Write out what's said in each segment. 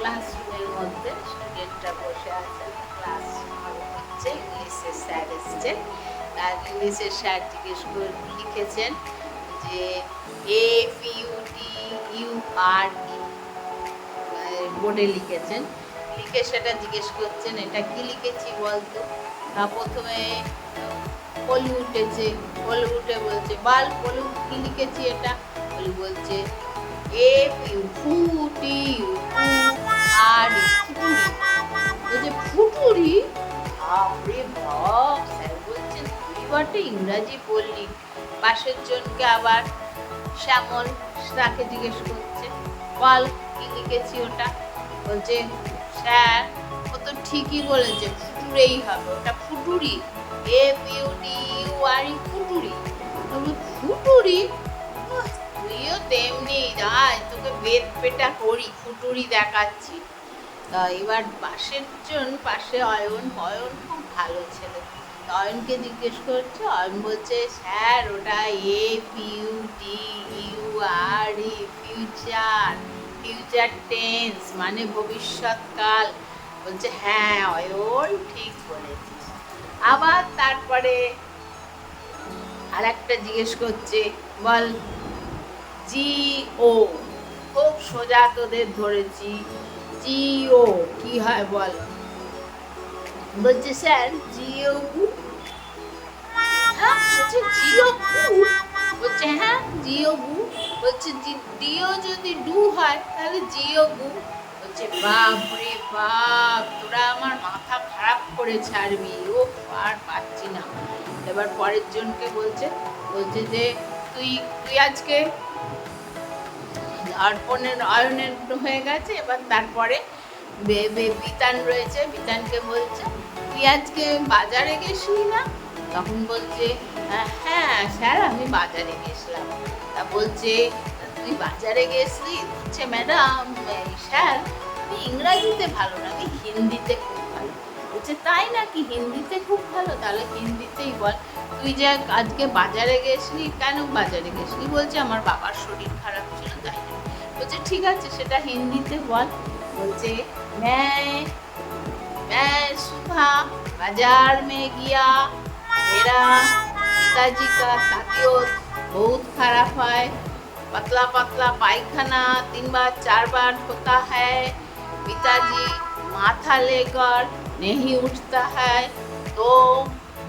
ক্লাসরুমের মধ্যে স্টুডেন্টরা বসে আছে ক্লাস হচ্ছে, ইংলিশের স্যার এসছে আর ইংলিশের স্যার জিজ্ঞেস করে, লিখেছেন যে F U T U R E বোর্ডে লিখেছেন। লিখে সেটা জিজ্ঞেস করছেন, এটা কি লিখেছি বলতো? তা প্রথমে পলু উঠেছে বলছে, বাল পলু কি লিখেছি এটা? পলু বলছে এফ ইউ ফুটি ইউ বাপরে বাপ স্যার বলছেন তুই বটে ইংরাজি বললি পাশের জনকে আবার শ্যামল তাকে জিজ্ঞেস করছে বল কি লিখেছি ওটা বলছে স্যার ও তো ঠিকই বলেছে ফুটুরেই হবে ওটা ফুটুরি F U D U R E ফুটুরি ফুটুরি তুইও তেমনি যাই তোকে বেদ পেটা করি ফুটুরি দেখাচ্ছি তা এবার পাশের জন পাশে অয়ন অয়ন খুব ভালো ছেলে। অয়নকে জিজ্ঞেস করছে, অয়ন বলছে, স্যার, ওটা এ Piu T U R E future future tense মানে ভবিষ্যৎকাল। বলছে হ্যাঁ অয়ন ঠিক বলেছিস। আবার তারপরে আর একটা জিজ্ঞেস করছে, বল, জি, ও, খুব সোজা তোদের ধরেছি জিও, কি হয় বল? বলছে, স্যার, জিও হ্যাঁ জিও বলছে হ্যাঁ জিও গু বলছে ডিও যদি ডু হয়, তাহলে জিও গু বলছে বাপ রে বাপ, তোরা আমার মাথা খারাপ করে ছাড়বি। ও আর পাচ্ছি না। এবার পরের জনকে বলছে বলছে যে, তুই তুই আজকে অর্পণের অয়নের হয়ে গেছে এবার তারপরে বিতান রয়েছে বিতানকে বলছে তুই আজকে বাজারে গেছিলি না? তখন বলছে "আহ, হ্যাঁ স্যার আমি বাজারে গেছিলাম তা বলছে তুই বাজারে গেছিলি বলছে ম্যাডাম স্যার আমি ইংরাজিতে ভালো না আমি হিন্দিতে খুব ভালো। বলছে তাই নাকি? হিন্দিতে খুব ভালো? তাহলে হিন্দিতেই বল। তুই যে আজকে বাজারে গেছিলি কেন বাজারে গেছিলি বলছে আমার বাবার শরীর খারাপ ছিল তাই। বলছে ঠিক আছে সেটা হিন্দিতে বল বলছে मैं मैं सुबह बाजार में गया मेरा पिताजी का तबीयत बहुत खराब है पतला पतला पायखाना तीन बार चार बार होता है पिताजी माथा लेकर नहीं उठता है तो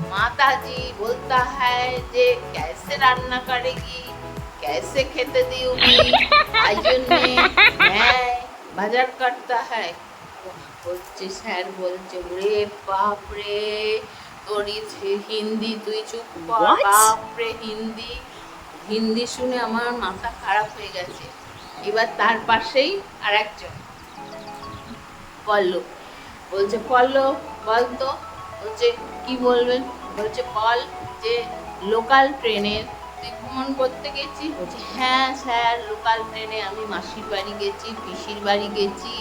माता जी बोलता है जे कैसे रान्ना करेगी कैसे खेते दियोगी आई জন্যে मैं বাজার করতে হয় বলছে স্যার বলছে রে বাপ রে তোর এই যে হিন্দি তুই চুপ কর What? বাপ রে হিন্দি হিন্দি শুনে আমার মাথা খারাপ হয়ে গেছে এবার তার পাশেই আর একজন পল্লব বলছে পল্লব বল তো বলছে কি বলবেন বলছে বল যে লোকাল ট্রেনের তুই ভ্রমণ করতে গেছি। বলছে হ্যাঁ স্যার লোকাল ট্রেনে আমি মাসির বাড়ি গেছি, পিসির বাড়ি গেছি,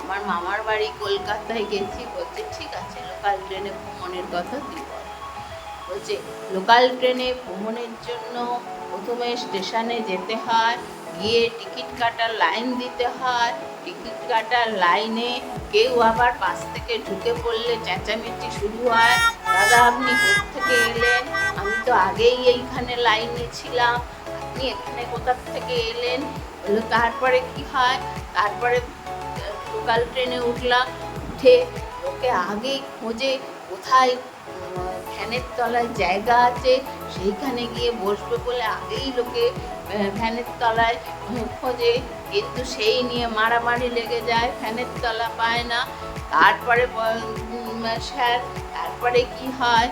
আমার মামার বাড়ি কলকাতায় গেছি। বলছে, ঠিক আছে লোকাল ট্রেনে ভ্রমণের কথা তুই বল। বলছে লোকাল ট্রেনে ভ্রমণের জন্য প্রথমে স্টেশনে যেতে হয়, গিয়ে টিকিট কাটার লাইন দিতে হয়। টিকিট কাটার লাইনে কেউ আবার পাশ থেকে ঢুকে পড়লে চেঁচামেচি শুরু হয়। দাদা আপনি থেকে এলেন? তো আগেই এইখানে লাইনে ছিলাম। আপনি এখানে কোথা থেকে এলেন? বলল, তারপরে কি হয়? তারপরে লোকাল ট্রেনে উঠলাম। উঠে লোকে আগেই খোঁজে, কোথায় ফ্যানের তলায় জায়গা আছে, সেইখানে গিয়ে বসবে বলে আগেই লোকে ফ্যানের তলায় খোঁজে। কিন্তু সেই নিয়ে মারামারি লেগে যায় ফ্যানের তলা পায় না। তারপরে স্যার, তারপরে কি হয়?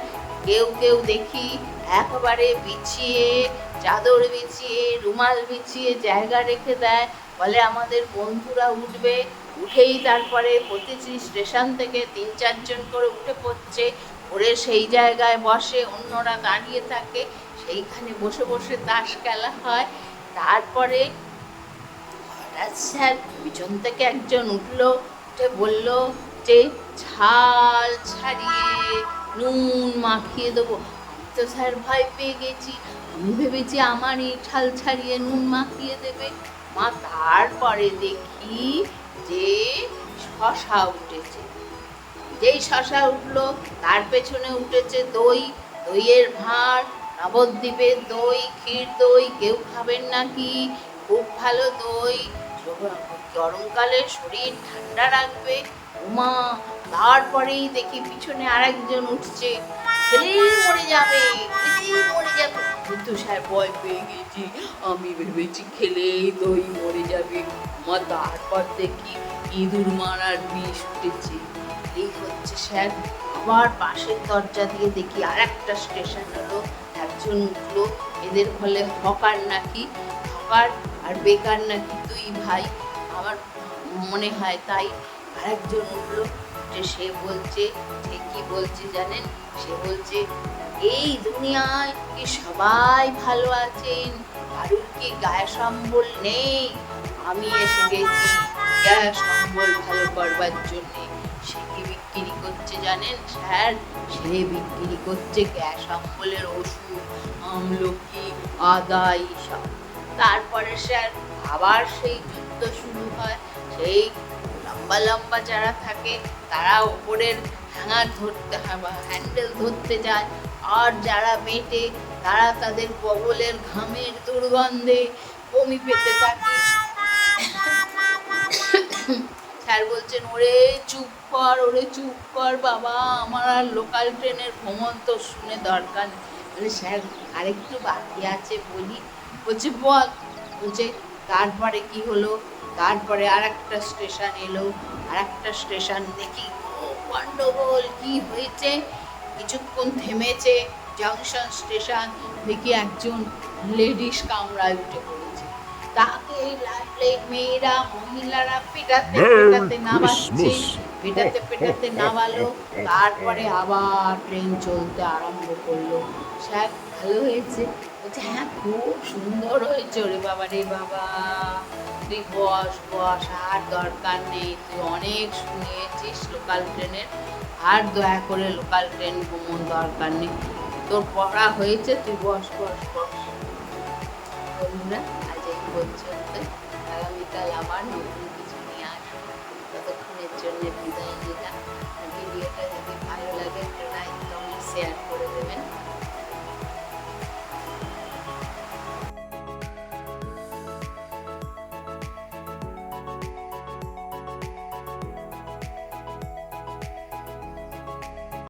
কেউ কেউ দেখি একবারে বিছিয়ে, চাদর বিছিয়ে, রুমাল বিছিয়ে জায়গা রেখে দেয়। বলে আমাদের বন্ধুরা উঠবে, উঠেই তারপরে প্রতিটি স্টেশন থেকে তিন চারজন করে উঠে পড়ছে। ওরে সেই জায়গায় বসে, অন্যরা দাঁড়িয়ে থাকে। সেইখানে বসে বসে তাস খেলা হয়। তারপরে হঠাৎ স্যার পিছন থেকে একজন উঠল, উঠে বলল যে ঝাল ছাড়িয়ে নুন মাখিয়ে দেবো। তো স্যার ভয় পেয়ে গেছি। আমি ভেবেছি আমার এই ঠাল ছাড়িয়ে নুন মাখিয়ে দেবে। মা, তারপরে দেখি যে শশা উঠেছে। যেই শশা উঠল, তার পেছনে উঠেছে দই। দইয়ের ভাঁড়, নবদ্বীপের দই, ক্ষীর দই, কেউ খাবেন নাকি? খুব ভালো দই। গরমকালে শরীর ঠান্ডা রাখবে। উমা, তারপরেই দেখি পিছনে আরেকজন উঠছে। কিন্তু স্যার, ভয় পেয়ে গেছি। আমি ভেবেছি খেলেই দই মরে যাবে। মা তারপর দেখি ইঁদুর মারার বিষ উঠেছে। এই হচ্ছে স্যার। আবার পাশের দরজা দিয়ে দেখি আর একটা স্টেশন হলো। একজন উঠল। এদের ফলে হকার নাকি? হকার আর বেকার নাকি দুই ভাই। আমার মনে হয় তাই। আরেকজন উঠল। যে সে বলছে যে কি বলছে জানেন? সে বলছে, এই দুনিয়ায় কি সবাই ভালো আছেন? কারুর কি গায়ে সম্বল নেই? আমি এসে গেছি গায়ে সম্বল ভালো করবার জন্যে। সে কি বিক্রি করছে জানেন? স্যার, সে বিক্রি করছে গ্যাস অম্বলের ওষুধ, আমলকি আদা এইসব তারপরে স্যার আবার সেই যুদ্ধ শুরু হয়। সেই লম্বা লম্বা যারা থাকে, তারা ওপরের হ্যাঙ্গার ধরতে হ্যান্ডেল ধরতে যায়। আর যারা মেটে, তারা তাদের কবলের ঘামের দুর্গন্ধে বমি পেতে থাকে। স্যার বলছেন, ওরে চুপ কর, ওরে চুপ কর বাবা, আমার আর লোকাল ট্রেনের ভ্রমণ তো শুনে দরকার নেই। বলে, স্যার, আরেকটু বাকি আছে, বলি। বলছে, বল। বলছে, তারপরে কি হলো? তারপরে আর একটা স্টেশন এলো আর একটা স্টেশন দেখি গন্ডগোল কি হয়েছে? কিছুক্ষণ থেমেছে জাংশন স্টেশন দেখি একজন লেডিস কামরায় উঠে পড়েছে। তাকে মেয়েরা মহিলারা পেটাতে পেটাতে নামাচ্ছে পেটাতে পেটাতে নামালো তারপরে আবার ট্রেন চলতে আরম্ভ করল। স্যার ভালো হয়েছে? বলছে হ্যাঁ খুব সুন্দর হয়েছে ওরে বাবা রে বাবা। তুই বস বস, আর দরকার নেই। তুই অনেক শুনিয়েছিস লোকাল ট্রেনের আর দয়া করে লোকাল ট্রেন ভ্রমণ দরকার নেই। তোর পড়া হয়েছে, তুই বস বস বস। বন্ধুরা, আজ এই পর্যন্ত আগামীকাল আবার নতুন কিছু নিয়ে আসব। ততক্ষণের জন্য বিদায় নিলাম।